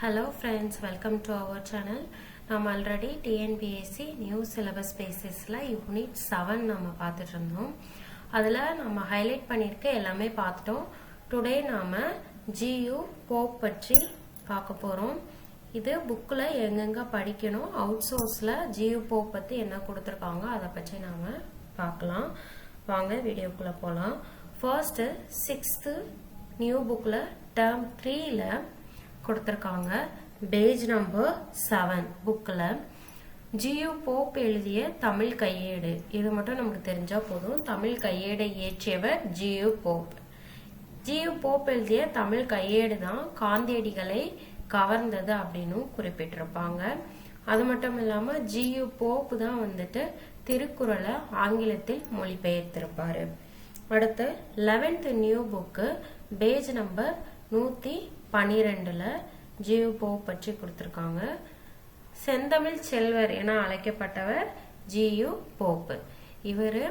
Hello friends welcome to our channel நம்ம already TNPSC new syllabus பேசிஸில் unit seven நம்ம பார்த்துட்டு இருந்தோம். அதில் நம்ம ஹைலைட் பண்ணியிருக்க எல்லாமே பார்த்துட்டோம். டுடே நாம் ஜியு போப் பற்றி பார்க்க போகிறோம் இது புக்கில் எங்கெங்கே படிக்கணும் அவுட் சோர்ஸில் ஜியு போப் பற்றி என்ன கொடுத்துருக்காங்க அதை பற்றி நாம் பார்க்கலாம். வாங்க வீடியோக்குள்ளே போகலாம் ஃபர்ஸ்ட்டு சிக்ஸ்த்து நியூ புக்கில் டேர்ம் த்ரீல கொடுத்துருக்காங்க பேஜ் நம்பர் செவன் புக்கில் ஜியு போப் எழுதிய தமிழ் கையேடு. இது மட்டும் நமக்கு தெரிஞ்சா போதும். தமிழ் கையேடை இயற்றியவர் ஜியு போப் ஜியு போப் எழுதிய தமிழ் கையேடு தான் காந்தியடிகளை கவர்ந்தது அப்படின்னு குறிப்பிட்டிருப்பாங்க. அது மட்டும் இல்லாமல் ஜியு போப் தான் வந்துட்டு திருக்குறளை ஆங்கிலத்தில் மொழிபெயர்த்திருப்பாரு. அடுத்து eleventh new book page number நூற்றி பனிரெண்டுல ஜியு பற்றி கொடுத்திருக்காங்க. செந்தமிழ் செல்வர் என அழைக்கப்பட்டவர் ஜியு போப் இவர்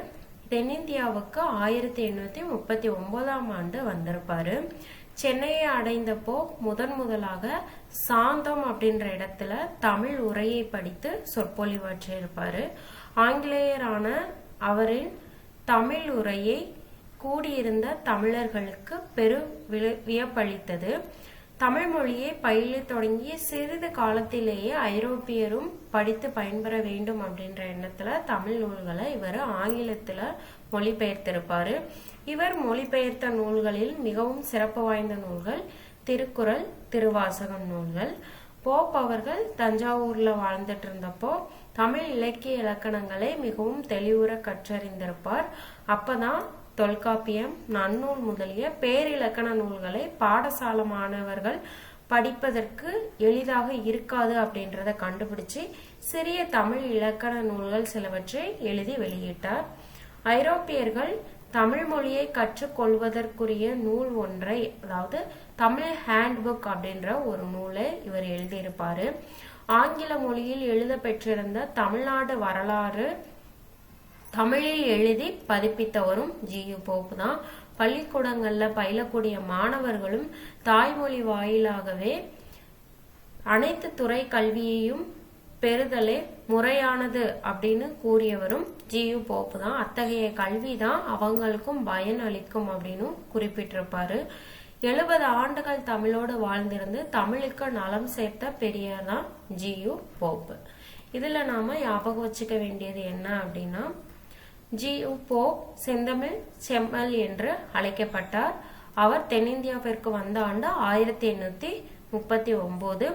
தென்னிந்தியாவுக்கு ஆயிரத்தி எண்ணூத்தி முப்பத்தி ஒன்பதாம் ஆண்டு வந்திருப்பாரு. சென்னையை அடைந்தப்போ முதன் முதலாக சாந்தம் அப்படின்ற இடத்துல தமிழ் உரையை படித்து சொற்பொழிவாற்றியிருப்பாரு ஆங்கிலேயரான அவரின் தமிழ் உரையை கூடியிருந்த தமிழர்களுக்கு பெரு வியப்பளித்தது. தமிழ் மொழியை பயில தொடங்கிய சிறிது காலத்திலேயே ஐரோப்பியரும் படித்து பயன்பெற வேண்டும் அப்படின்ற எண்ணத்துல தமிழ் நூல்களை இவர் ஆங்கிலத்துல மொழிபெயர்த்திருப்பாரு. இவர் மொழிபெயர்த்த நூல்களில் மிகவும் சிறப்பு வாய்ந்த நூல்கள் திருக்குறள் திருவாசகம் நூல்கள். போப் அவர்கள் தஞ்சாவூர்ல வாழ்ந்துட்டு இருந்தப்போ தமிழ் இலக்கிய இலக்கணங்களை மிகவும் தெளிவுற கற்றறிந்திருப்பார். அப்பதான் தொல்காப்பியம் நன்னூல் முதலிய பேரிலக்கண நூல்களை பாடசாலை மாணவர்கள் படிப்பதற்கு எளிதாக இருக்காது அப்படின்றத கண்டுபிடிச்சு சிறிய தமிழ் இலக்கண நூல்கள் சிலவற்றை எழுதி வெளியிட்டார். ஐரோப்பியர்கள் தமிழ் மொழியை கற்றுக்கொள்வதற்குரிய நூல் ஒன்றை அதாவது தமிழ் ஹேண்ட் புக் அப்படின்ற ஒரு நூலை இவர் எழுதியிருப்பாரு. ஆங்கில மொழியில் எழுத பெற்றிருந்த தமிழ்நாடு வரலாறு தமிழில் எழுதி பதிப்பித்தவரும் ஜியு போப் தான். பள்ளிக்கூடங்களில் பயிலக்கூடிய மாணவர்களும் தாய்மொழி வாயிலாகவே அனைத்து துறை கல்வியையும் பெறுதலே முறையானது அப்படின்னு கூறியவரும் ஜியு போப்பு தான். அத்தகைய கல்வி தான் அவங்களுக்கும் பயன் அளிக்கும் அப்படின்னு குறிப்பிட்டிருப்பாரு. எழுபது ஆண்டுகள் தமிழோடு வாழ்ந்திருந்து தமிழுக்கு நலம் சேர்த்த பெரியார் தான் ஜியு போப்பு இதுல நாம ஞாபகம் வச்சுக்க வேண்டியது என்ன அப்படின்னா ஜி போ செந்தமிழ் செம்மல் என்று அழைக்கப்பட்டார். அவர் தென்னிந்தியாவிற்கு வந்த ஆண்டு ஆயிரத்தி எண்ணூத்தி முப்பத்தி ஒன்பது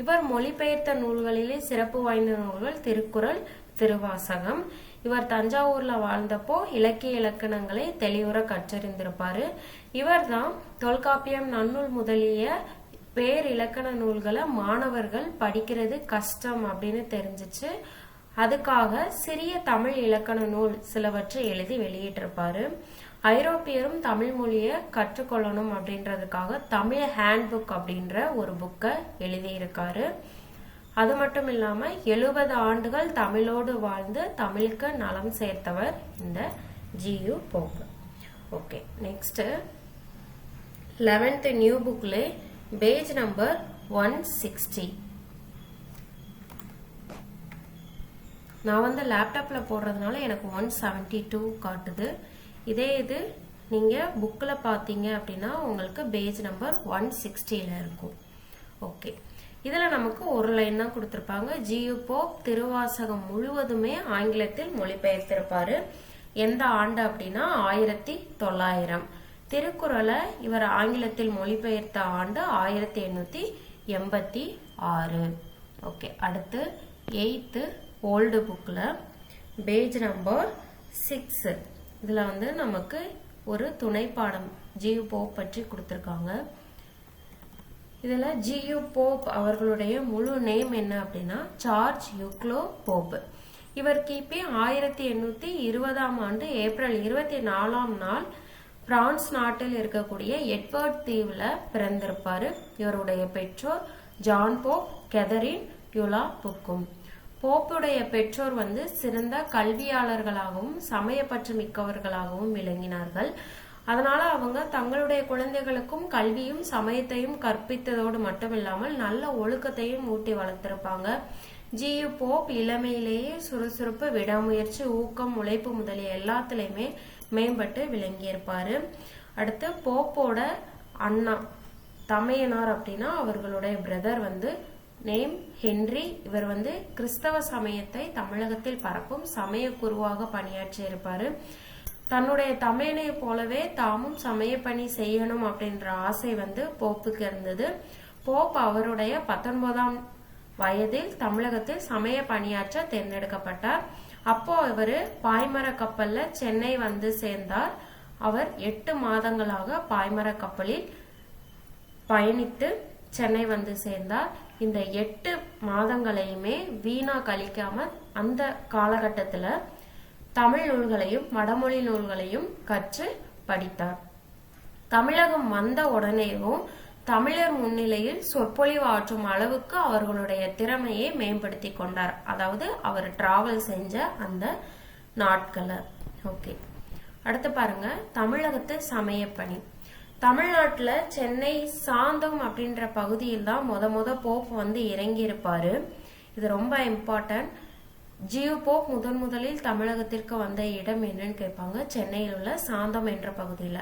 இவர் மொழிபெயர்த்த நூல்களிலே சிறப்பு வாய்ந்த நூல்கள் திருக்குறள் திருவாசகம். இவர் தஞ்சாவூர்ல வாழ்ந்தப்போ இலக்கிய இலக்கணங்களை தெளிவுற கற்றறிந்திருப்பாரு. இவர் தான் தொல்காப்பியம் நன்னூல் முதலிய பேர் இலக்கண நூல்களை மாணவர்கள் படிக்கிறது கஷ்டம் அப்படின்னு தெரிஞ்சிச்சு. அதுக்காக சிறிய தமிழ் இலக்கண நூல் சிலவற்றை எழுதி வெளியிட்டிருப்பாரு. ஐரோப்பியரும் தமிழ் மொழியை கற்றுக்கொள்ளணும் அப்படின்றதுக்காக தமிழ் ஹேண்ட் புக் அப்படின்ற ஒரு புக்கை எழுதியிருக்காரு. அது மட்டும் இல்லாம எழுபது ஆண்டுகள் தமிழோடு வாழ்ந்து தமிழுக்கு நலம் சேர்த்தவர் இந்த G U Pope. Okay next eleventh new புக்ல பேஜ் நம்பர் ஒன் சிக்ஸ்டி நான் வந்து லேப்டாப்பில் போடுறதுனால எனக்கு ஒன் செவன்ட்டி டூ காட்டுது. இதே இது நீங்கள் புக்கில் பார்த்தீங்க அப்படின்னா உங்களுக்கு பேஜ் நம்பர் ஒன் சிக்ஸ்டியில் இருக்கும். ஓகே இதில் நமக்கு ஒரு லைன் தான் கொடுத்துருப்பாங்க. ஜியு போப் திருவாசகம் முழுவதுமே ஆங்கிலத்தில் மொழிபெயர்த்திருப்பார். எந்த ஆண்டு அப்படின்னா ஆயிரத்தி தொள்ளாயிரம். திருக்குறளை இவர் ஆங்கிலத்தில் மொழிபெயர்த்த ஆண்டு ஆயிரத்தி எண்ணூற்றி எண்பத்தி ஆறு. ஓகே அடுத்து எயித்து ஓல்டு புக்கில் பேஜ் நம்பர் சிக்ஸு இதில் வந்து நமக்கு ஒரு துணை பாடம் ஜியு போப் பற்றி கொடுத்துருக்காங்க. இதில் ஜியு போப் அவர்களுடைய முழு நேம் என்ன அப்படின்னா சார்ஜ் யுக்லோ போப் இவர் கிபி ஆயிரத்தி எண்ணூத்தி இருபதாம் ஆண்டு ஏப்ரல் இருபத்தி நாலாம் நாள் பிரான்ஸ் நாட்டில் இருக்கக்கூடிய எட்வர்ட் தீவுல பிறந்திருப்பாரு. இவருடைய பெற்றோர் ஜான் போப் கெதரின் யுலா புக்கும். போப்புடைய பெற்றோர் வந்து சிறந்த கல்வியாளர்களாகவும் சமயப்பற்று மிக்கவர்களாகவும் விளங்கினார்கள். அதனால அவங்க தங்களுடைய குழந்தைகளுக்கும் கல்வியும் சமயத்தையும் கற்பித்ததோடு மட்டுமில்லாமல் நல்ல ஒழுக்கத்தையும் ஊட்டி வளர்த்திருப்பாங்க. ஜியு போப் இளமையிலேயே சுறுசுறுப்பு விடாமுயற்சி ஊக்கம் உழைப்பு முதலிய எல்லாத்துலயுமே மேம்பட்டு விளங்கியிருப்பாரு. அடுத்து போப்போட அண்ணா தமையனார் அப்படின்னா அவர்களுடைய பிரதர் வந்து நேம் ஹென்றி. இவர் வந்து கிறிஸ்தவ சமயத்தை தமிழகத்தில் பரப்பும் சமய குருவாக பணியாற்றி இருப்பாரு. தன்னுடைய தமையனை போலவே தாமும் சமய பணி செய்யணும் அப்படின்ற ஆசை வந்து போப்புக்கு இருந்தது. போப் அவருடைய பத்தொன்பதாம் வயதில் தமிழகத்தில் சமய பணியாற்ற தேர்ந்தெடுக்கப்பட்டார். அப்போ அவர் பாய்மர கப்பல்ல சென்னை வந்து சேர்ந்தார். அவர் எட்டு மாதங்களாக பாய்மர கப்பலில் பயணித்து சென்னை வந்து சேர்ந்தார். இந்த எட்டு மாதங்களையுமே வீணா கழிக்காம அந்த காலகட்டத்துல தமிழ் நூல்களையும் வடமொழி நூல்களையும் கற்று படித்தார். தமிழகம் வந்த உடனேயும் தமிழர் முன்னிலையில் சொற்பொழிவு ஆற்றும் அளவுக்கு அவர்களுடைய திறமையை மேம்படுத்தி கொண்டார். அதாவது அவர் டிராவல் செஞ்ச அந்த நாட்களை. ஓகே அடுத்து பாருங்க தமிழகத்து சமயப்பணி. தமிழ்நாட்டில் சென்னை சாந்தம் அப்படின்ற பகுதியில் தான் முத முத போப் வந்து இறங்கியிருப்பார். இது ரொம்ப இம்பார்ட்டன்ட் ஜியோ போப் முதன் முதலில் தமிழகத்திற்கு வந்த இடம் என்னன்னு கேட்பாங்க. சென்னையில் உள்ள சாந்தம் என்ற பகுதியில்.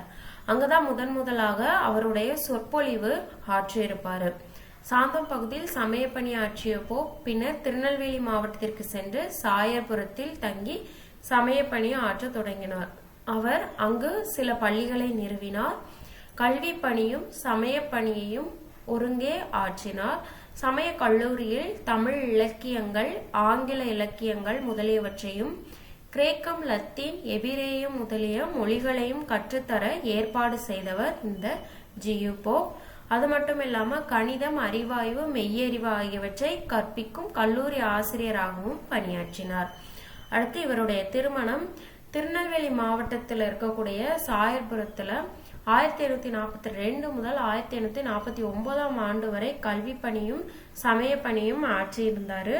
அங்கதான் முதன் முதலாக அவருடைய சொற்பொழிவு ஆற்றியிருப்பாரு. சாந்தம் பகுதியில் சமயப்பணி ஆற்றிய போப் பின்னர் திருநெல்வேலி மாவட்டத்திற்கு சென்று சாயபுரத்தில் தங்கி சமயப்பணி ஆற்ற தொடங்கினார். அவர் அங்கு சில பள்ளிகளை நிறுவினார். கல்வி பணியும் சமய பணியையும் ஒருங்கே ஆற்றினார். சமய கல்லூரியில் தமிழ் இலக்கியங்கள் ஆங்கில இலக்கியங்கள் முதலியவற்றையும் கிரேக்கம் லத்தீன் எபிரேயம் முதலிய மொழிகளையும் கற்றுத்தர ஏற்பாடு செய்தவர் இந்த ஜியூபோ. அது மட்டும் இல்லாம கணிதம் அறிவாய்வு மெய்யறிவு ஆகியவற்றை கற்பிக்கும் கல்லூரி ஆசிரியராகவும் பணியாற்றினார். அடுத்து இவருடைய திருமணம் திருநெல்வேலி மாவட்டத்தில் இருக்கக்கூடிய சாயர்புரத்துல ஆயிரத்தி எழுநூத்தி நாற்பத்தி ரெண்டு முதல் ஆயிரத்தி எண்ணூத்தி நாற்பத்தி ஒன்பதாம் ஆண்டு வரை கல்வி பணியும் சமய பணியும் ஆற்றியிருந்தாரு.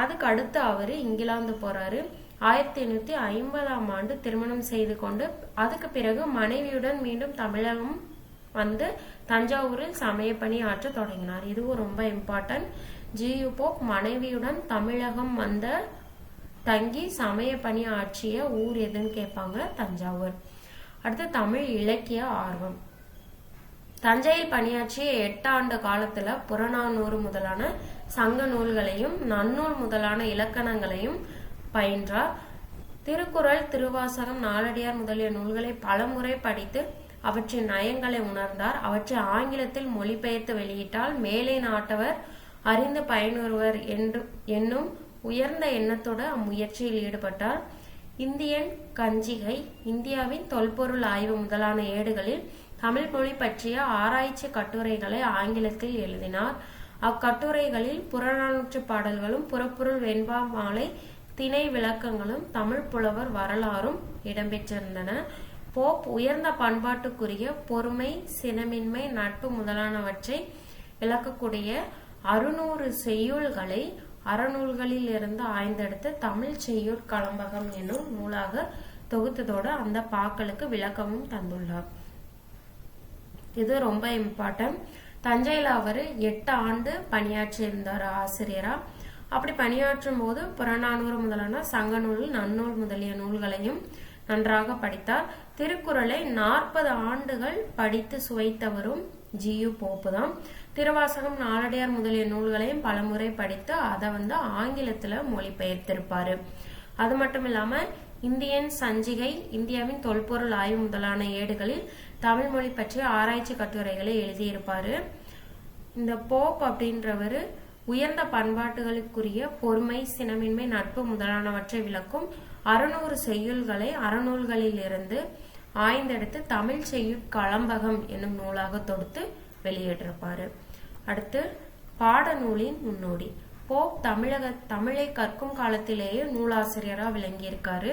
அதுக்கு அடுத்து அவரு இங்கிலாந்து போறாரு. ஆயிரத்தி எண்ணூத்தி ஐம்பதாம் ஆண்டு திருமணம் செய்து கொண்டு அதுக்கு பிறகு மனைவியுடன் மீண்டும் தமிழகம் வந்து தஞ்சாவூரில் சமய பணி ஆற்ற தொடங்கினார். இதுவும் ரொம்ப இம்பார்ட்டன்ட் ஜியு போப் மனைவியுடன் தமிழகம் வந்த தங்கி சமய பணி ஆற்றிய ஊர் எதுன்னு கேட்பாங்க தஞ்சாவூர். அடுத்து தமிழ் இலக்கிய ஆர்வம். தஞ்சையில் பணியாற்றிய எட்டு ஆண்டு காலத்துல புறநானூறு முதலான சங்க நூல்களையும் நன்னூல் முதலான இலக்கணங்களையும் பயின்றார். திருக்குறள் திருவாசகம் நாலடியார் முதலிய நூல்களை பலமுறை படித்து அவற்றின் நயங்களை உணர்ந்தார். அவற்றை ஆங்கிலத்தில் மொழிபெயர்த்து வெளியிட்டால் மேலே நாட்டவர் அறிந்து பயனுறுவர் என்று என்னும் உயர்ந்த எண்ணத்தோடு அம்முயற்சியில் ஈடுபட்டார். இந்தியன் கஞ்சிகை இந்தியாவின் தொல்பொருள் ஆய்வு முதலான ஏடுகளில் தமிழ் மொழி பற்றிய ஆராய்ச்சி கட்டுரைகளை ஆங்கிலத்தில் எழுதினார். அக்கட்டுரைகளில் புறநானூற்று பாடல்களும் புறப்பொருள் வெண்பா மாலை திணை விளக்கங்களும் தமிழ் புலவர் வரலாறும் இடம்பெற்றிருந்தன. போப் உயர்ந்த பண்பாட்டுக்குரிய பொறுமை சினமின்மை நட்பு முதலானவற்றை விளக்கக்கூடிய அறுநூறு செய்யுள்களை அறநூல்களில் இருந்து ஆய்ந்தெடுத்து தமிழ் செய்யுள் கலம்பகம் என்னும் நூலாக தொகுத்ததோடு அந்த பாக்களுக்கு விளக்கமும் தந்துள்ளார். இது ரொம்ப இம்பார்ட்டன்ட். தஞ்சையில் அவர் எட்டு ஆண்டு பணியாற்றியிருந்தார் ஆசிரியரா. அப்படி பணியாற்றும் போது புறநானூறு முதலான சங்க நூல் நன்னூல் முதலிய நூல்களையும் நன்றாக படித்தார். திருக்குறளை நாற்பது ஆண்டுகள் படித்து சுவைத்தவரும் ஜியு போப்பு தான் திருவாசகம் நாலடியார் முதலிய நூல்களையும் பலமுறை படித்து அதை வந்து ஆங்கிலத்துல மொழிபெயர்த்திருப்பாரு. அது மட்டும் இல்லாம இந்தியன் சஞ்சிகை இந்தியாவின் தொல்பொருள் ஆய்வு முதலான ஏடுகளில் தமிழ் மொழி பற்றிய ஆராய்ச்சி கட்டுரைகளை எழுதியிருப்பாரு. இந்த போப் அப்படின்றவர் உயர்ந்த பண்பாட்டுகளுக்குரிய பொறுமை சினமின்மை நட்பு முதலானவற்றை விளக்கும் அறுநூறு செய்யுள்களை அறநூல்களில் இருந்து ஆய்ந்தெடுத்து தமிழ் செய்யுட் களம்பகம் என்னும் நூலாக தொடுத்து வெளியிட்டிருப்பாரு. அடுத்து பாடநூலின் முன்னோடி. போப் தமிழக தமிழை கற்கும் காலத்திலேயே நூலாசிரியரா விளங்கியிருக்காரு.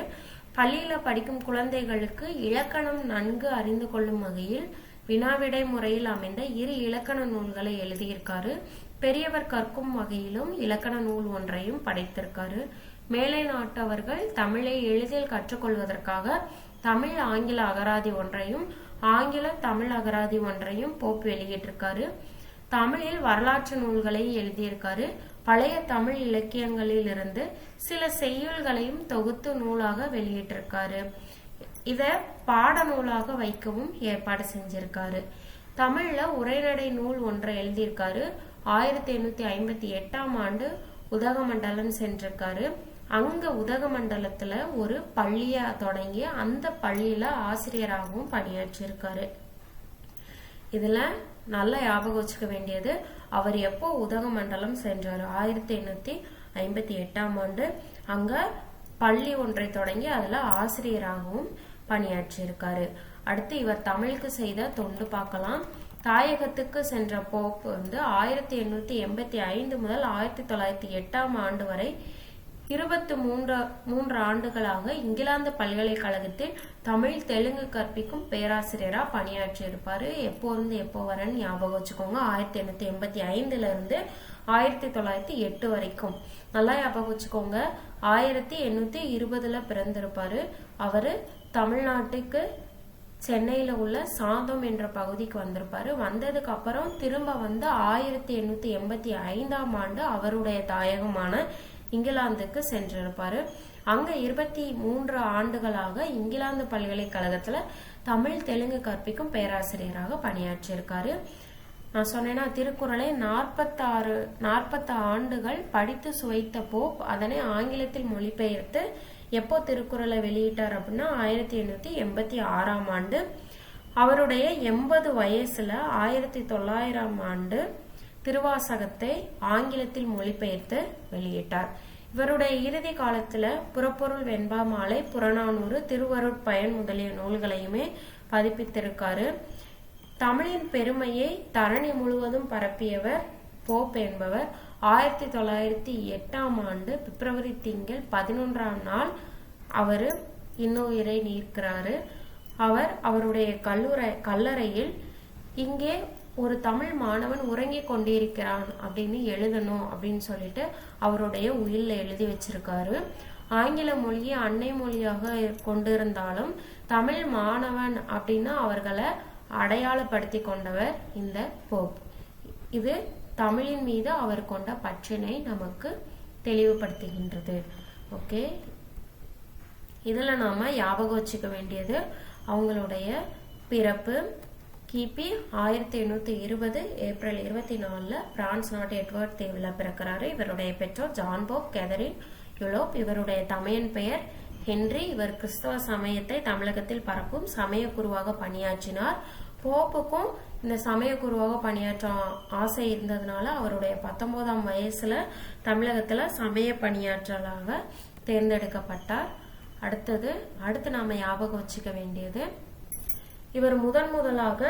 பள்ளியில படிக்கும் குழந்தைகளுக்கு இலக்கணம் நன்கு அறிந்து கொள்ளும் வகையில் வினாவிடை முறையில் அமைந்த இரு இலக்கண நூல்களை எழுதியிருக்காரு. பெரியவர் கற்கும் வகையிலும் இலக்கண நூல் ஒன்றையும் படைத்திருக்காரு. மேலை நாட்டவர்கள் தமிழை எளிதில் கற்றுக்கொள்வதற்காக தமிழ் ஆங்கில அகராதி ஒன்றையும் ஆங்கில தமிழ் அகராதி ஒன்றையும் போப் வெளியிட்டிருக்காரு. தமிழில் வரலாற்று நூல்களை எழுதியிருக்காரு. பழைய தமிழ் இலக்கியங்களில் இருந்து சில செய்யுள்களையும் தொகுத்து நூலாக வெளியிட்டிருக்காரு. இத பாட நூலாக வைக்கவும் ஏற்பாடு செஞ்சிருக்காரு. தமிழ்ல உரைநடை நூல் ஒன்றை எழுதியிருக்காரு. ஆயிரத்தி எண்ணூத்தி ஐம்பத்தி எட்டாம் ஆண்டு உதகமண்டலம் சென்றிருக்காரு. அங்க உதகமண்டலத்துல ஒரு பள்ளிய தொடங்கி அந்த பள்ளியில ஆசிரியராகவும் பணியாற்றியிருக்காரு. இதுல நல்லா ஞாபகம் வச்சுக்க வேண்டியது. அவர் எப்போ உதகமண்டலம் சென்றார் ஆயிரத்தி எண்ணூத்தி ஐம்பத்தி எட்டாம் ஆண்டு அங்க பள்ளி ஒன்றை தொடங்கி அதுல ஆசிரியராகவும் பணியாற்றியிருக்காரு. அடுத்து இவர் தமிழுக்கு செய்த தொண்டு பார்க்கலாம். தாயகத்துக்கு சென்ற போப் வந்து ஆயிரத்தி எண்ணூத்தி எண்பத்தி ஐந்து முதல் ஆயிரத்தி தொள்ளாயிரத்தி எட்டாம் ஆண்டு வரை இருபத்தி மூன்று மூன்று ஆண்டுகளாக இங்கிலாந்து பல்கலைக்கழகத்தில் தமிழ் தெலுங்கு கற்பிக்கும் பேராசிரியரா பணியாற்றி இருப்பாரு எப்போ இருந்து எப்போ வரேன்னு ஞாபகம் வச்சுக்கோங்க. ஆயிரத்தி எண்ணூத்தி எண்பத்தி ஐந்துல இருந்து ஆயிரத்தி தொள்ளாயிரத்தி எட்டு வரைக்கும். நல்லா ஞாபகம் வச்சுக்கோங்க. ஆயிரத்தி எண்ணூத்தி இருபதுல பிறந்திருப்பாரு. அவரு தமிழ்நாட்டுக்கு சென்னையில உள்ள சாந்தம் என்ற பகுதிக்கு வந்திருப்பாரு. வந்ததுக்கு அப்புறம் திரும்ப வந்து ஆயிரத்தி எண்ணூத்தி எண்பத்தி ஐந்தாம் ஆண்டு அவருடைய தாயகமான இங்கிலாந்துக்கு சென்றிருப்பாரு. அங்க இருபத்தி மூன்று ஆண்டுகளாக இங்கிலாந்து பல்கலைக்கழகத்துல தமிழ் தெலுங்கு கற்பிக்கும் பேராசிரியராக பணியாற்றியிருக்காரு. நான் சொன்னேன்னா திருக்குறளை நாற்பத்தாறு நாற்பத்து ஆண்டுகள் படித்து சுவைத்த போப் அதனை ஆங்கிலத்தில் மொழிபெயர்த்து எப்போ திருக்குறளை வெளியிட்டார் அப்படின்னா ஆயிரத்தி எண்ணூத்தி எண்பத்தி ஆறாம் ஆண்டு. அவருடைய எண்பது வயசுல ஆயிரத்தி தொள்ளாயிரம் ஆண்டு திருவாசகத்தை ஆங்கிலத்தில் மொழிபெயர்த்து வெளியிட்டார். இவருடைய இறுதி காலத்துல புறப்பொருள் வெண்பா மாலை புறநானூறு திருவருட்பயன் முதலிய நூல்களையுமே பதிப்பித்திருக்காரு. தமிழின் பெருமையை தரணி முழுவதும் பரப்பியவர் போப் என்பவர். ஆயிரத்தி தொள்ளாயிரத்தி எட்டாம் ஆண்டு பிப்ரவரி திங்கள் பதினொன்றாம் நாள் அவர் இன்னுயிரை நீர்க்கிறாரு. அவர் அவருடைய கல்லூரை கல்லறையில் இங்கே ஒரு தமிழ் மாணவன் உறங்கிக் கொண்டிருக்கிறான் அப்படின்னு எழுதணும் அப்படின்னு சொல்லிட்டு அவருடைய உயிரில் எழுதி வச்சிருக்காரு. ஆங்கில மொழியை அன்னை மொழியாக கொண்டிருந்தாலும் தமிழ் மாணவன் அப்படின்னு அவர்களை அடையாளப்படுத்தி கொண்டவர் இந்த போப். இது தமிழின் மீது அவர் கொண்ட பற்றினை நமக்கு தெளிவுபடுத்துகின்றது. ஓகே? இதில் நாம் ஞாபகம் வச்சுக்க வேண்டியது அவங்களுடைய பிறப்பு கிபி ஆயிரத்தி எண்ணூற்றி இருபது ஏப்ரல் இருபத்தி நாலில் பிரான்ஸ் நாட்டு எட்வர்ட் தீவில் பிறக்கிறாரு. இவருடைய பெற்றோர் ஜான் போப் கேதரின் யுலோப். இவருடைய தமையன் பெயர் ஹென்றி. இவர் கிறிஸ்தவ சமயத்தை தமிழகத்தில் பரப்பும் சமய குருவாக பணியாற்றினார். போப்புக்கும் இந்த சமய குருவாக பணியாற்ற ஆசை இருந்ததுனால அவருடைய பத்தொன்பதாம் வயசுல தமிழகத்துல சமய பணியாற்றலாக தேர்ந்தெடுக்கப்பட்டார். அடுத்தது அடுத்து நாம ஞாபகம் வச்சுக்க வேண்டியது இவர் முதன் முதலாக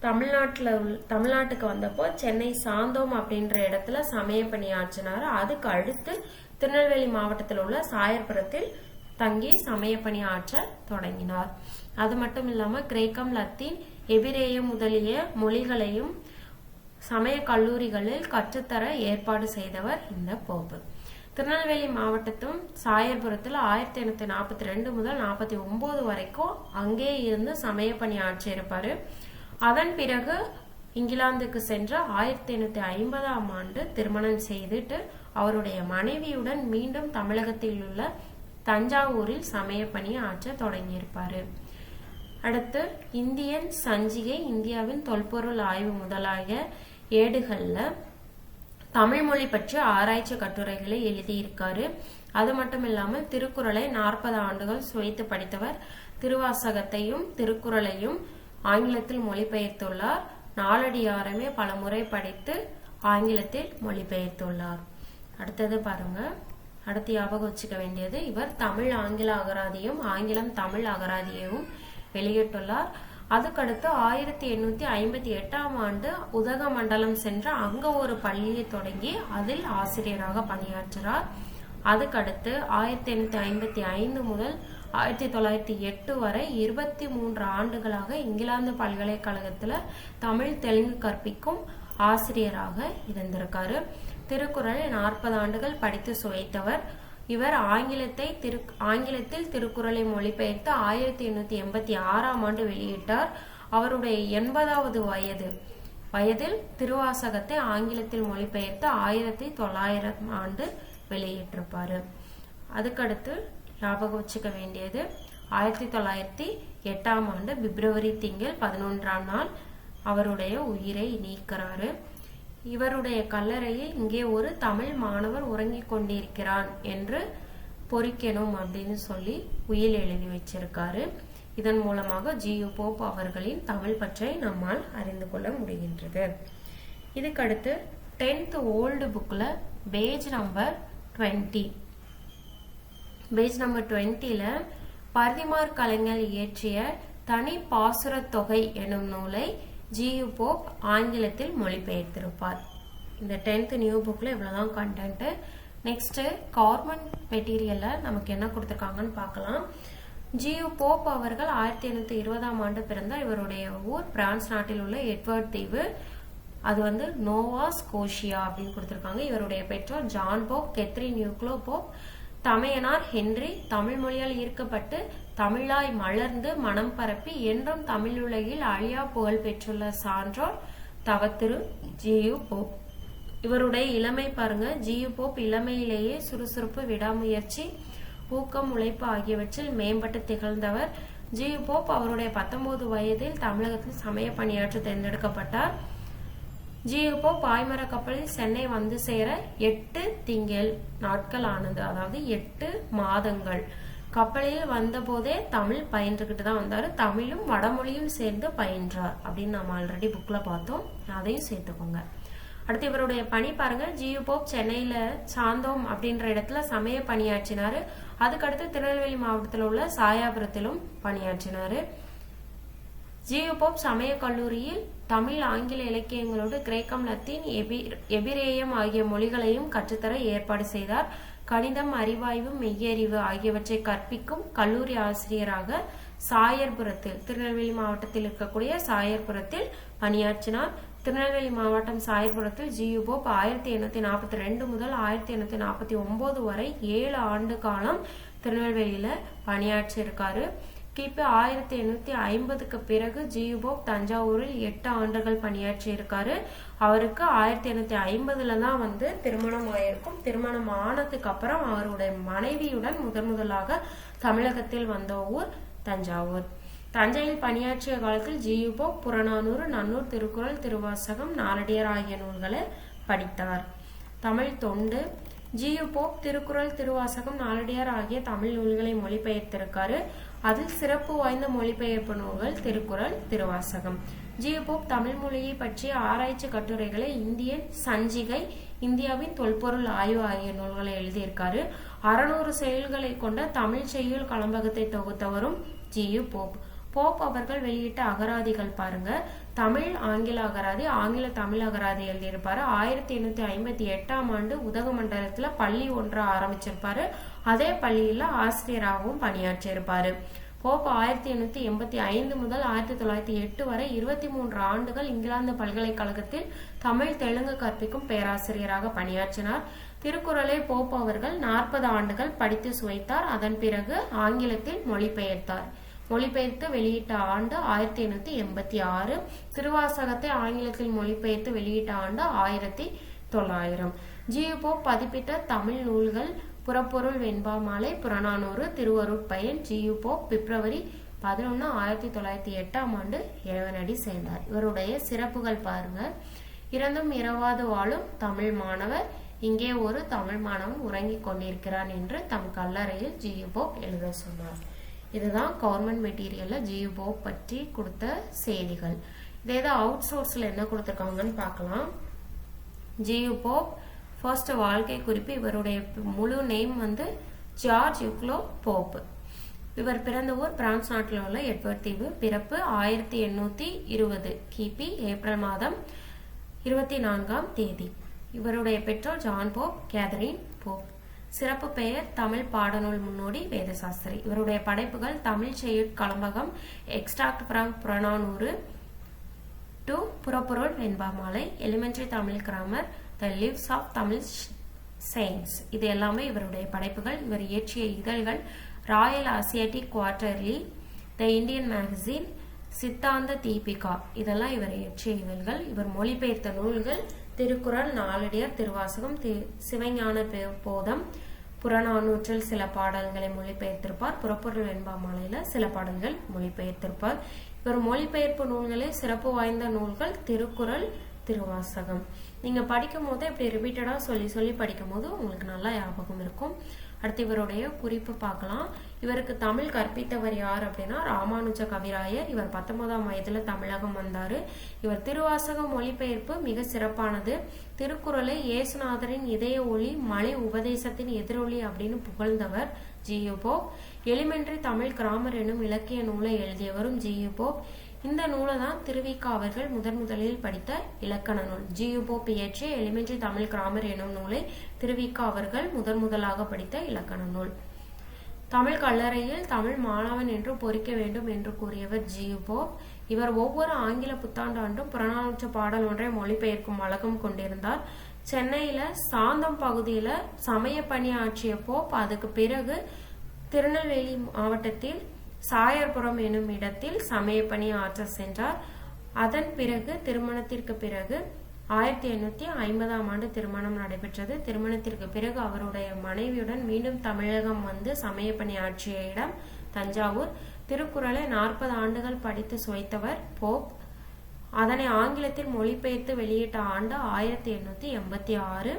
தமிழ்நாட்டில் தமிழ்நாட்டுக்கு வந்தப்போ சென்னை சாந்தோம் அப்படின்ற இடத்துல சமய பணியாற்றினார் அதுக்கு அடுத்து திருநெல்வேலி மாவட்டத்தில் உள்ள சாயர்புரத்தில் தங்கி சமய பணியாற்ற தொடங்கினார். அது மட்டும் இல்லாம கிரேக்கம் லத்தீன் எபிரேயம் முதலிய மொழிகளையும் சமய கல்லூரிகளில் கற்றுத்தர ஏற்பாடு செய்தவர் இந்த போப்பு திருநெல்வேலி மாவட்டத்தும் சாயர்புரத்தில் ஆயிரத்தி எண்ணூத்தி நாற்பத்தி ரெண்டு முதல் நாற்பத்தி ஒன்பது வரைக்கும் அங்கே இருந்து சமய பணி ஆற்றியிருப்பாரு. அதன் பிறகு இங்கிலாந்துக்கு சென்ற ஆயிரத்தி எண்ணூத்தி ஐம்பதாம் ஆண்டு திருமணம் செய்துட்டு அவருடைய மனைவியுடன் மீண்டும் தமிழகத்தில் உள்ள தஞ்சாவூரில் சமய பணி ஆற்ற தொடங்கியிருப்பாரு. அடுத்து இந்தியன் சஞ்சிகை இந்தியாவின் தொல்பொருள் ஆய்வு முதலாகிய ஏடுகள்ல தமிழ் மொழி பற்றி ஆராய்ச்சி கட்டுரைகளை எழுதியிருக்காரு. அது மட்டும் இல்லாமல் திருக்குறளை நாற்பது ஆண்டுகள் சுவைத்து படித்தவர் திருவாசகத்தையும் திருக்குறளையும் ஆங்கிலத்தில் மொழிபெயர்த்துள்ளார். நாலடியாரமே பல முறை படித்து ஆங்கிலத்தில் மொழிபெயர்த்துள்ளார். அடுத்தது பாருங்க. அடுத்து ஞாபகம் வச்சுக்க வேண்டியது இவர் தமிழ் ஆங்கில அகராதியும் ஆங்கிலம் தமிழ் அகராதியையும் வெளியிட்டுள்ளார். அதுக்கடுத்து ஆயிரத்தி எண்ணூத்தி ஐம்பத்தி எட்டாம் ஆண்டு உதகமண்டலம் சென்று அங்க ஒரு பள்ளியை தொடங்கி அதில் ஆசிரியராக பணியாற்றினார் அதுக்கடுத்து ஆயிரத்தி எண்ணூத்தி ஐம்பத்தி ஐந்து முதல் ஆயிரத்தி தொள்ளாயிரத்தி எட்டு வரை இருபத்தி மூன்று ஆண்டுகளாக இங்கிலாந்து பல்கலைக்கழகத்துல தமிழ் தெலுங்கு கற்பிக்கும் ஆசிரியராக இருந்திருக்காரு. திருக்குறளை நாற்பது ஆண்டுகள் படித்து சுவைத்தவர். இவர் ஆங்கிலத்தை திரு ஆங்கிலத்தில் திருக்குறளை மொழிபெயர்த்து ஆயிரத்தி எண்ணூத்தி எண்பத்தி ஆறாம் ஆண்டு வெளியிட்டார். அவருடைய எண்பதாவது வயது வயதில் திருவாசகத்தை ஆங்கிலத்தில் மொழிபெயர்த்து ஆயிரத்தி தொள்ளாயிரம் ஆண்டு வெளியிட்டிருப்பாரு. அதுக்கடுத்து ஞாபகம் வச்சுக்க வேண்டியது ஆயிரத்தி தொள்ளாயிரத்தி எட்டாம் ஆண்டு பிப்ரவரி திங்கள் பதினொன்றாம் நாள் அவருடைய உயிரை நீக்கிறாரு. இவருடைய கல்லறையில் இங்கே ஒரு தமிழ் மாணவர் உறங்கிக் கொண்டிருக்கிறான் என்று பொறிக்கணும் அப்படின்னு சொல்லி உயில் எழுதி வச்சிருக்காரு. இதன் மூலமாக ஜியு போப் அவர்களின் தமிழ் பற்றை நம்மால் அறிந்து கொள்ள முடிகின்றது. இதுக்கடுத்து டென்த் ஓல்டு புக்கில் page number twenty. Page number டுவெண்ட்டியில் பரதிமார் கலைஞர் இயற்றிய தனி பாசுரத் தொகை எனும் நூலை ஜியு போப் ஆங்கிலத்தில் மொழிபெயர்த்திருப்பார். இந்த டென்த் நியூ புக்கில் இவ்வளோதான் கண்டென்ட்டு நெக்ஸ்ட்டு கார்மெண்ட் மெட்டீரியலில் நமக்கு என்ன கொடுத்துருக்காங்கன்னு பார்க்கலாம். ஜியு போப் அவர்கள் ஆயிரத்தி எண்ணூற்றி இருபதாம் ஆண்டு பிறந்தார் இவருடைய ஊர் பிரான்ஸ் நாட்டில் உள்ள எட்வர்ட் தீவு. அது வந்து நோவா ஸ்கோஷியா அப்படின்னு கொடுத்துருக்காங்க. இவருடைய பெற்றோர் ஜான் போப் கெத்ரின் நியூக்ளோ போப் தமையனார் ஹென்றி தமிழ் மொழியால் ஈர்க்கப்பட்டு தமிழாய் மலர்ந்து மனம் பரப்பி என்றும் தமிழ் உலகில் அழியா புகழ் பெற்றுள்ள சான்றோர் தவத்திரு ஜியு போப். இவருடைய இளமை பாருங்க ஜியு போப் இளமையிலேயே சுறுசுறுப்பு விடாமுயற்சி ஊக்கம் உழைப்பு ஆகியவற்றில் மேம்பட்டு திகழ்ந்தவர். ஜியு போப் அவருடைய பத்தொன்பது வயதில் தமிழகத்தில் சமய பணியாற்ற தேர்ந்தெடுக்கப்பட்டார். ஜியோபோ பாய்மர கப்பலில் சென்னை வந்து சேர எட்டு திங்கள் நாட்கள் ஆனது அதாவது எட்டு மாதங்கள். கப்பலில் வந்தபோதே தமிழ் பயின்றுகிட்டு தான் வந்தாரு. தமிழும் வடமொழியும் சேர்ந்து பயின்றார் அப்படின்னு நம்ம ஆல்ரெடி புக்ல பார்த்தோம். அதையும் சேர்த்துக்கோங்க. அடுத்து இவருடைய பணி பாருங்க. ஜியு போப் சென்னையில சாந்தோம் அப்படின்ற இடத்துல சமய பணியாற்றினாரு. அதுக்கடுத்து திருநெல்வேலி மாவட்டத்தில் உள்ள சாயாபுரத்திலும் பணியாற்றினாரு. ஜியு போப் சமய கல்லூரியில் தமிழ் ஆங்கில இலக்கியங்களோடு கிரேக்கம் லத்தீன் எபிரேயம் ஆகிய மொழிகளையும் கற்றுத்தர ஏற்பாடு செய்தார். கணிதம் அறிவாய்வு மெய்யறிவு ஆகியவற்றை கற்பிக்கும் கல்லூரி ஆசிரியராக சாயர்புரத்தில் திருநெல்வேலி மாவட்டத்தில் இருக்கக்கூடிய சாயர்புரத்தில் பணியாற்றினார். திருநெல்வேலி மாவட்டம் சாயர்புரத்தில் ஜியு போப் ஆயிரத்தி எண்ணூத்தி நாற்பத்தி ரெண்டு முதல் ஆயிரத்தி எண்ணூத்தி நாற்பத்தி ஒன்பது வரை ஏழு ஆண்டு காலம் திருநெல்வேலியில பணியாற்றி இருக்காரு கிபி ஆயிரத்தி எண்ணூத்தி ஐம்பதுக்கு பிறகு ஜியுபோப் தஞ்சாவூரில் எட்டு ஆண்டுகள் பணியாற்றி இருக்காரு அவருக்கு ஆயிரத்தி எண்ணூத்தி ஐம்பதுல தான் வந்து திருமணம் ஆயிருக்கும். திருமணம் ஆனதுக்கு அப்புறம் அவருடைய மனைவியுடன் முதன் முதலாக தமிழகத்தில் வந்த ஊர் தஞ்சாவூர். தஞ்சையில் பணியாற்றிய காலத்தில் ஜியுபோ புறநானூறு நன்னூர் திருக்குறள் திருவாசகம் நாலடியார் ஆகிய நூல்களை படித்தார். தமிழ் தொண்டு G U Pope Thirukkural Thiruvasagam Naladiyar ஆகிய தமிழ் நூல்களை மொழிபெயர்த்திருக்காரு. அதில் சிறப்பு வாய்ந்த மொழிபெயர்ப்பு நூல்கள் திருக்குறள் திருவாசகம். ஜியபோப் தமிழ் மொழியை பற்றிய ஆராய்ச்சி கட்டுரைகளை இந்தியன் சஞ்சிகை இந்தியாவின் தொல்பொருள் ஆய்வு ஆகிய நூல்களை எழுதியிருக்காரு. அறுநூறு செயல்களை கொண்ட தமிழ் செய்யுள் கலம்பகத்தை தொகுத்தவரும் ஜியு போப். போப் அவர்கள் வெளியிட்ட அகராதிகள் பாருங்க. தமிழ் ஆங்கில அகராதி ஆங்கில தமிழ் அகராதி எழுதியிருப்பாரு. ஆயிரத்தி எண்ணூத்தி ஐம்பத்தி எட்டாம் ஆண்டு உதகமண்டலத்துல பள்ளி ஒன்றை ஆரம்பிச்சிருப்பாரு. அதே பள்ளியில ஆசிரியராகவும் பணியாற்றியிருப்பாரு. போப் ஆயிரத்தி எண்ணூத்தி எண்பத்தி ஐந்து முதல் ஆயிரத்தி தொள்ளாயிரத்தி எட்டு வரை இருபத்தி மூன்று ஆண்டுகள் இங்கிலாந்து பல்கலைக்கழகத்தில் தமிழ் தெலுங்கு கற்பிக்கும் பேராசிரியராக பணியாற்றினார். திருக்குறளை போப் அவர்கள் நாற்பது ஆண்டுகள் படித்து சுவைத்தார். அதன் பிறகு ஆங்கிலத்தில் மொழிபெயர்த்தார். மொழிபெயர்த்து வெளியிட்ட ஆண்டு ஆயிரத்தி எண்ணூத்தி எண்பத்தி ஆறு. திருவாசகத்தை ஆங்கிலத்தில் மொழிபெயர்த்து வெளியிட்ட ஆண்டு ஆயிரத்தி தொள்ளாயிரம். ஜியு போப் பதிப்பிட்ட தமிழ் நூல்கள் Purapporul Venba Malai Purananuru Thiruvarutpayan G U Pope பிப்ரவரி பதினொன்று ஆயிரத்தி தொள்ளாயிரத்தி எட்டாம் ஆண்டு இறைவனடி சேர்ந்தார். இவருடைய சிறப்புகள் பாருங்க. இறந்தும் இரவாது வாழும் தமிழ் மாணவர். இங்கே ஒரு தமிழ் மாணவன் உறங்கிக் கொண்டிருக்கிறான் என்று தம் கல்லறையில் ஜியு போப் எழுத சொன்னார். இதுதான் கவர்மெண்ட் மெட்டீரியலில் ஜியு போப் பற்றி கொடுத்த செய்திகள். இதே தான் அவுட் சோர்ஸில் என்ன கொடுத்துருக்காங்கன்னு பார்க்கலாம். ஜியு போப் ஃபர்ஸ்ட் வாழ்க்கை குறிப்பு இவருடைய முழு நேம் வந்து ஜார்ஜ் யுக்லோ போப் இவர் பிறந்த ஊர் பிரான்ஸ் நாட்டில் உள்ள எட்வர்ட் தீவு. பிறப்பு ஆயிரத்தி எண்ணூத்தி இருபது கிபி ஏப்ரல் மாதம் இருபத்தி நான்காம் தேதி. இவருடைய பெற்றோர் ஜான் போப் கேதரின் போப். சிறப்பு பெயர் தமிழ் பாடநூல் முன்னோடி வேதசாஸ்திரி. இவருடைய படைப்புகள் தமிழ் செய்யுட் கலம்பகம் extract from Purananuru to Purapporul Venbamalai elementary Tamil grammar the lives of Tamil saints இது எல்லாமே இவருடைய படைப்புகள். இவர் இயற்றிய இதழ்கள். Royal Asiatic quarterly the Indian magazine Siddhanta Deepika இதெல்லாம் இவர் இயற்றிய இதழ்கள். இவர் மொழிபெயர்த்த நூல்கள். திருக்குறள் நாளடியார் திருவாசகம் தி- சிவஞான போதம் புறநானூற்றில் சில பாடல்களை மொழிபெயர்த்திருப்பார். புறப்பொருள் வெண்பாமாலையில சில பாடல்கள் மொழிபெயர்த்திருப்பார். இவர் மொழிபெயர்ப்பு நூல்களே சிறப்பு வாய்ந்த நூல்கள். திருக்குறள் திருவாசகம். நீங்கள் படிக்கும் போது இப்படி ரிப்பீட்டடாக சொல்லி சொல்லி படிக்கும் போது உங்களுக்கு நல்லா ஞாபகம் இருக்கும். அடுத்து இவருடைய குறிப்பு பார்க்கலாம். இவருக்கு தமிழ் கற்பித்தவர் யார் அப்படின்னா ராமானுஜ கவிராயர். இவர் பத்தொன்பதாம் வயதுல தமிழகம் வந்தார். இவர் திருவாசக மொழிபெயர்ப்பு மிக சிறப்பானது. திருக்குறளை இயேசுநாதரின் இதய ஒளி மலை உபதேசத்தின் எதிரொலி அப்படின்னு புகழ்ந்தவர் G U Pope elementary Tamil grammar எனும் இலக்கிய நூலை எழுதியவரும் ஜியுபோ இந்த நூலை தான் திருவிக்கா அவர்கள் முதன் முதலில் படித்த இலக்கண நூல். ஜியுபோ இயற்றிய எலிமெண்ட்ரி தமிழ் கிராமர் எனும் நூலை திருவிக்கா அவர்கள் முதன் முதலாக படித்த இலக்கண நூல். தமிழ் கல்லறையில் தமிழ் மாணவன் என்று பொறிக்க வேண்டும் என்று கூறியவர் ஜியுபோ இவர் ஒவ்வொரு ஆங்கில புத்தாண்டாண்டும் புறநானூற்று பாடல் ஒன்றை மொழிபெயர்க்கும் வழக்கம் கொண்டிருந்தார். சென்னையில சாந்தம் பகுதியில சமய பணி ஆற்றிய போப் அதுக்கு பிறகு திருநெல்வேலி மாவட்டத்தில் சாயர்புரம் எனும் இடத்தில் சமயப்பணி ஆற்ற சென்றார். அதன் பிறகு திருமணத்திற்கு பிறகு ஆயிரத்தி எண்ணூத்தி ஐம்பதாம் ஆண்டு திருமணம் நடைபெற்றது. திருமணத்திற்கு பிறகு அவருடைய மனைவியுடன் மீண்டும் தமிழகம் வந்து சமயப்பணி ஆற்றிய இடம் தஞ்சாவூர். திருக்குறளை நாற்பது ஆண்டுகள் படித்து சுவைத்தவர் போப். அதனை ஆங்கிலத்தில் மொழிபெயர்த்து வெளியிட்ட ஆண்டு ஆயிரத்தி எண்ணூத்தி எண்பத்தி ஆறு.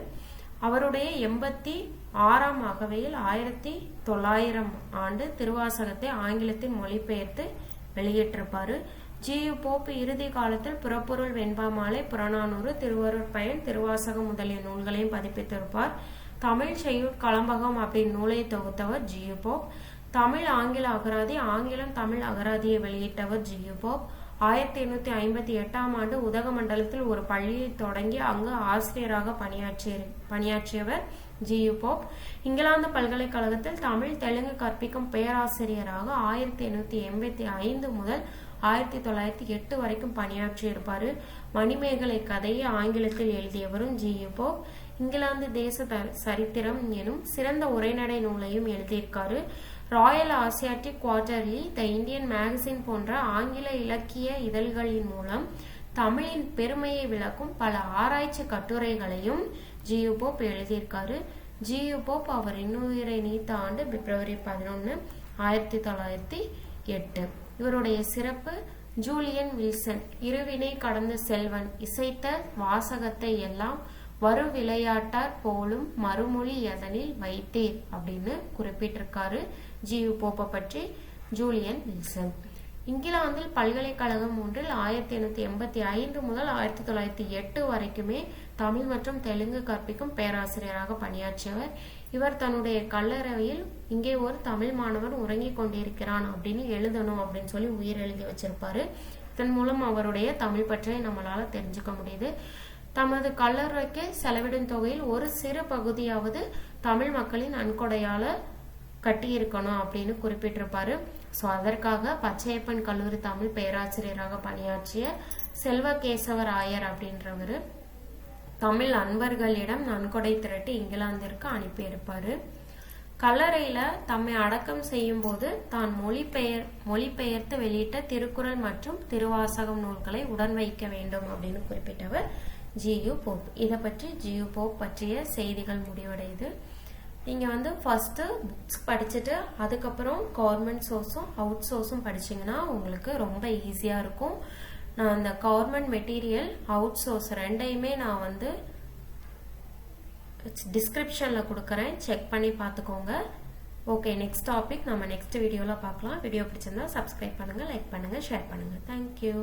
அவருடைய எண்பத்தி ஆறாம் அகவையில் ஆயிரத்தி தொள்ளாயிரம் ஆண்டு திருவாசகத்தை ஆங்கிலத்தில் மொழிபெயர்த்து வெளியிட்டிருப்பாரு. ஜி. யு. போப் இறுதி காலத்தில் புறப்பொருள் வெண்பாமாலை புறநானூறு திருவருட் பயன் திருவாசகம் முதலிய நூல்களையும் பதிப்பித்திருப்பார். தமிழ் செய்யுட் களம்பகம் அப்படின் நூலை தொகுத்தவர் ஜி. யு. போப். தமிழ் ஆங்கில அகராதி ஆங்கிலம் தமிழ் அகராதியை வெளியிட்டவர் ஜி. யு. போப். ஆயிரத்தி எண்ணூத்தி ஐம்பத்தி எட்டாம் ஆண்டு உதகமண்டலத்தில் ஒரு பள்ளியை தொடங்கி அங்கு ஆசிரியராக பணியாற்றிய பணியாற்றியவர் ஜி யு போப். இங்கிலாந்து பல்கலைக்கழகத்தில் தமிழ் தெலுங்கு கற்பிக்கும் பேராசிரியராக ஆயிரத்தி எண்ணூத்தி எண்பத்தி ஐந்து முதல் ஆயிரத்தி தொள்ளாயிரத்தி எட்டு வரைக்கும் பணியாற்றியிருப்பாரு. மணிமேகலை கதையை ஆங்கிலத்தில் எழுதியவரும் ஜி யு போப். இங்கிலாந்து தேச த- சரித்திரம் எனும் சிறந்த உரைநடை நூலையும் எழுதியிருக்காரு. Royal Asiatic quarterly the Indian magazine போன்ற ஆங்கில இலக்கிய இதழ்களின் மூலம் தமிழின் பெருமையை விளக்கும் பல ஆராய்ச்சி கட்டுரைகளையும் ஜியு போப் எழுதியிருக்காரு. ஜியு போப் அவர் இன்னுயிரை நீத்த ஆண்டு பிப்ரவரி பதினொன்று ஆயிரத்தி தொள்ளாயிரத்தி எட்டு. இவருடைய சிறப்பு ஜூலியன் வில்சன் இருவினை கடந்த செல்வன் இசைத்த வாசகத்தை எல்லாம் வரு விளையாட்டார் போலும் மறுமொழி எதனில் வைத்தீர் அப்படின்னு குறிப்பிட்டிருக்காரு. ஜியு போப்பை பற்றி ஜூலியன் வில்சன். இங்கிலாந்தில் பல்கலைக்கழகம் ஒன்றில் ஆயிரத்தி எண்ணூத்தி எண்பத்தி ஐந்து முதல் ஆயிரத்தி தொள்ளாயிரத்தி எட்டு வரைக்குமே தமிழ் மற்றும் தெலுங்கு கற்பிக்கும் பேராசிரியராக பணியாற்றியவர். இவர் தன்னுடைய கல்லறையில் இங்கே ஒரு தமிழ் மாணவன் உறங்கிக் கொண்டிருக்கிறான் அப்படின்னு எழுதணும் அப்படின்னு சொல்லி உயிர் எழுதி வச்சிருப்பாரு. இதன் மூலம் அவருடைய தமிழ் பற்றியை நம்மளால தெரிஞ்சுக்க முடியுது. தமது கல்லறைக்கு செலவிடும் தொகையில் ஒரு சிறு பகுதியாவது தமிழ் மக்களின் நன்கொடையால கட்டியிருக்கணும் அப்படின்னு குறிப்பிட்டிருப்பாரு. ஸோ அதற்காக பச்சையப்பன் கல்லூரி தமிழ் பேராசிரியராக பணியாற்றிய செல்வகேசவர் ஆயர் அப்படின்றவர் தமிழ் அன்பர்களிடம் நன்கொடை திரட்டி இங்கிலாந்திற்கு அனுப்பியிருப்பாரு. கல்லறையில தம்மை அடக்கம் செய்யும் போது தான் மொழிபெயர் மொழிபெயர்த்து வெளியிட்ட திருக்குறள் மற்றும் திருவாசகம் நூல்களை உடன் வைக்க வேண்டும் அப்படின்னு குறிப்பிட்டவர் ஜியு போப். இதை பற்றி ஜியு போப் பற்றிய செய்திகள் முடிவடையுது. நீங்கள் வந்து ஃபஸ்ட்டு புக்ஸ் படிச்சுட்டு அதுக்கப்புறம் கவர்மெண்ட் சோர்ஸும் அவுட் சோர்ஸும் படிச்சிங்கன்னா உங்களுக்கு ரொம்ப ஈஸியாக இருக்கும். நான் அந்த கவர்மெண்ட் மெட்டீரியல் அவுட் சோர்ஸ் ரெண்டையுமே நான் வந்து டிஸ்கிரிப்ஷனில் கொடுக்குறேன். செக் பண்ணி பார்த்துக்கோங்க. ஓகே நெக்ஸ்ட் டாபிக் நம்ம நெக்ஸ்ட் வீடியோவில் பார்க்கலாம். வீடியோ பிடிச்சிருந்தா சப்ஸ்கிரைப் பண்ணுங்கள் லைக் பண்ணுங்கள் ஷேர் பண்ணுங்கள் தேங்க்யூ